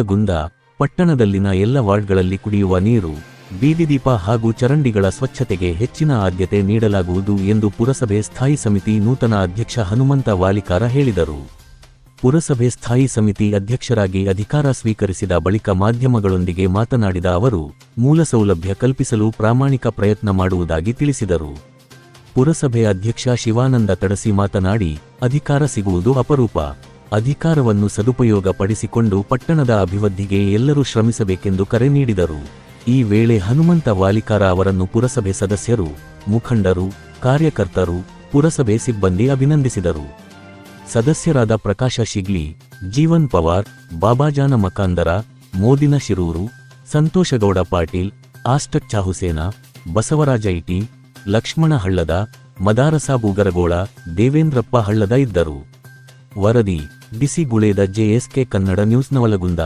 ನವಲಗುಂದ ಪಟ್ಟಣದಲ್ಲಿನ ಎಲ್ಲ ವಾರ್ಡ್ಗಳಲ್ಲಿ ಕುಡಿಯುವ ನೀರು, ಬೀದಿದೀಪ ಹಾಗೂ ಚರಂಡಿಗಳ ಸ್ವಚ್ಛತೆಗೆ ಹೆಚ್ಚಿನ ಆದ್ಯತೆ ನೀಡಲಾಗುವುದು ಎಂದು ಪುರಸಭೆ ಸ್ಥಾಯಿ ಸಮಿತಿ ನೂತನ ಅಧ್ಯಕ್ಷ ಹನುಮಂತ ವಾಲಿಕಾರ ಹೇಳಿದರು. ಪುರಸಭೆ ಸ್ಥಾಯಿ ಸಮಿತಿ ಅಧ್ಯಕ್ಷರಾಗಿ ಅಧಿಕಾರ ಸ್ವೀಕರಿಸಿದ ಬಳಿಕ ಮಾಧ್ಯಮಗಳೊಂದಿಗೆ ಮಾತನಾಡಿದ ಅವರು ಮೂಲಸೌಲಭ್ಯ ಕಲ್ಪಿಸಲು ಪ್ರಾಮಾಣಿಕ ಪ್ರಯತ್ನ ಮಾಡುವುದಾಗಿ ತಿಳಿಸಿದರು. ಪುರಸಭೆ ಅಧ್ಯಕ್ಷ ಶಿವಾನಂದ ತಡಸಿ ಮಾತನಾಡಿ, ಅಧಿಕಾರ ಸಿಗುವುದು ಅಪರೂಪ. ಅಧಿಕಾರವನ್ನು ಸದುಪಯೋಗ ಪಡಿಸಿಕೊಂಡು ಪಟ್ಟಣದ ಅಭಿವೃದ್ಧಿಗೆ ಎಲ್ಲರೂ ಶ್ರಮಿಸಬೇಕೆಂದು ಕರೆ ನೀಡಿದರು. ಈ ವೇಳೆ ಹನುಮಂತ ವಾಲಿಕಾರ ಅವರನ್ನು ಪುರಸಭೆ ಸದಸ್ಯರು, ಮುಖಂಡರು, ಕಾರ್ಯಕರ್ತರು, ಪುರಸಭೆ ಸಿಬ್ಬಂದಿ ಅಭಿನಂದಿಸಿದರು. ಸದಸ್ಯರಾದ ಪ್ರಕಾಶ ಶಿಗ್ಲಿ, ಜೀವನ್ ಪವಾರ್ ಬಾಬಾಜಾನ ಮಕಾಂದರ, ಮೋದಿನ ಶಿರೂರು, ಸಂತೋಷಗೌಡ ಪಾಟೀಲ್, ಆಸ್ಟಕ್ ಚಾಹುಸೇನ, ಬಸವರಾಜ ಇಟಿ ಲಕ್ಷ್ಮಣ ಹಳ್ಳದ ಮದಾರಸಾ ಬೂಗರಗೋಳ ದೇವೇಂದ್ರಪ್ಪ ಹಳ್ಳದ ಇದ್ದರು. ವರದಿ B C Guled JSK Kannada news Navalgund